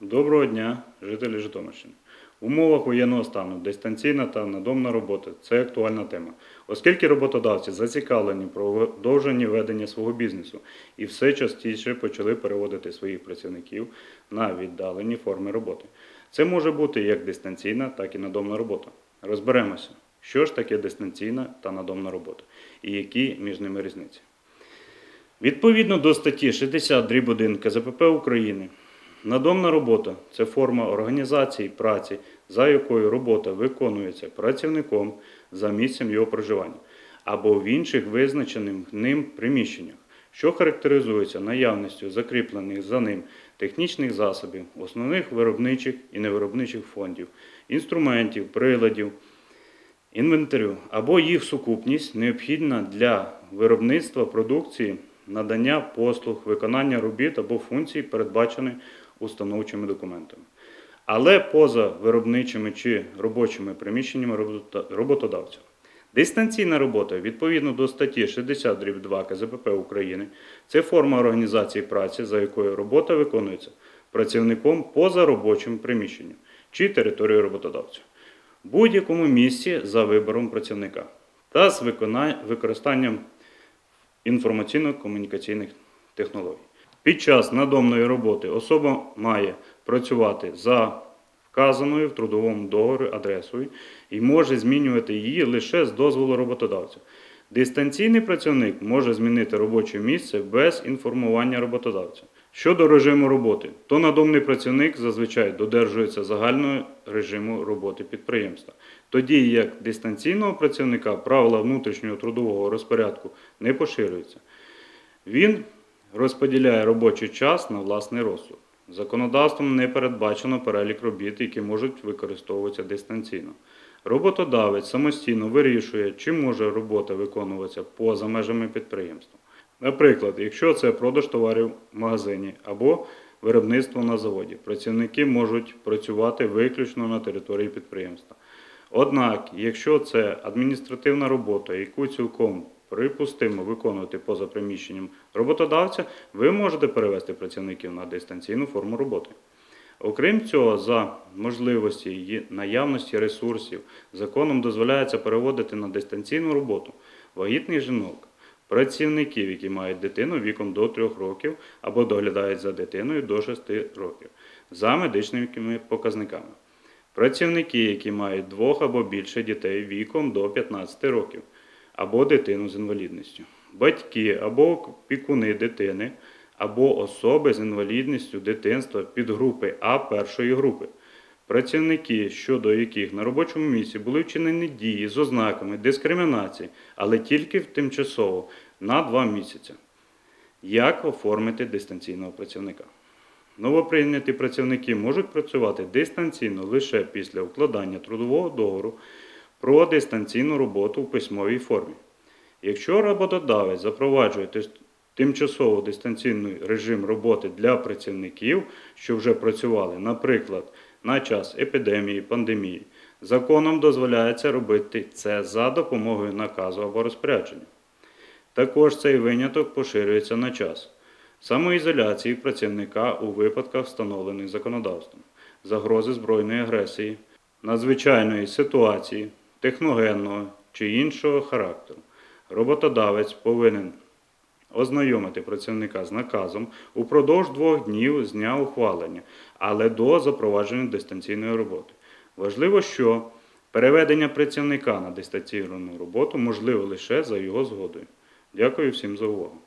Доброго дня, жителі Житомирщини. В умовах воєнного стану дистанційна та надомна робота це актуальна тема, оскільки роботодавці зацікавлені в продовженні ведення свого бізнесу і все частіше почали переводити своїх працівників на віддалені форми роботи. Це може бути як дистанційна, так і надомна робота. Розберемося, що ж таке дистанційна та надомна робота і які між ними різниці. Відповідно до статті 60 дріб 1 КЗПП України, надомна робота це форма організації праці, за якою робота виконується працівником за місцем його проживання або в інших визначених ним приміщеннях, що характеризується наявністю закріплених за ним технічних засобів, основних виробничих і невиробничих фондів, інструментів, приладів, інвентарю або їх сукупність необхідна для виробництва продукції, надання послуг, виконання робіт або функцій, передбачених установчими документами. Але поза виробничими чи робочими приміщеннями роботодавця. Дистанційна робота відповідно до статті 60 дріб 2 КЗПП України це форма організації праці, за якою робота виконується працівником поза робочим приміщенням чи територією роботодавця в будь-якому місці за вибором працівника та з використанням інформаційно-комунікаційних технологій. Під час надомної роботи особа має працювати за вказаною в трудовому договорі адресою і може змінювати її лише з дозволу роботодавця. Дистанційний працівник може змінити робоче місце без інформування роботодавця. Щодо режиму роботи, то надомний працівник зазвичай додержується загального режиму роботи підприємства, тоді як дистанційного працівника правила внутрішнього трудового розпорядку не поширюються. Він розподіляє робочий час на власний розсуд. Законодавством не передбачено перелік робіт, які можуть використовуватися дистанційно. Роботодавець самостійно вирішує, чи може робота виконуватися поза межами підприємства. Наприклад, якщо це продаж товарів в магазині або виробництво на заводі, працівники можуть працювати виключно на території підприємства. Однак, якщо це адміністративна робота, яку цілком припустимо виконувати поза приміщенням роботодавця, ви можете перевести працівників на дистанційну форму роботи. Окрім цього, за можливості і наявності ресурсів, законом дозволяється переводити на дистанційну роботу вагітних жінок, працівників, які мають дитину віком до 3 років або доглядають за дитиною до 6 років, за медичними показниками. Працівники, які мають двох або більше дітей віком до 15 років, або дитину з інвалідністю, батьки або опікуни дитини, або особи з інвалідністю дитинства підгрупи А першої групи, працівники, щодо яких на робочому місці були вчинені дії з ознаками дискримінації, але тільки тимчасово на 2 місяці. Як оформити дистанційного працівника? Новоприйняті працівники можуть працювати дистанційно лише після укладання трудового договору про дистанційну роботу в письмовій формі. Якщо роботодавець запроваджує тимчасово дистанційний режим роботи для працівників, що вже працювали, наприклад, на час епідемії, пандемії, законом дозволяється робити це за допомогою наказу або розпорядження. Також цей виняток поширюється на час самоізоляції працівника у випадках, встановлених законодавством, загрози збройної агресії, надзвичайної ситуації, техногенного чи іншого характеру. Роботодавець повинен ознайомити працівника з наказом упродовж двох днів з дня ухвалення, але до запровадження дистанційної роботи. Важливо, що переведення працівника на дистанційну роботу можливо лише за його згодою. Дякую всім за увагу.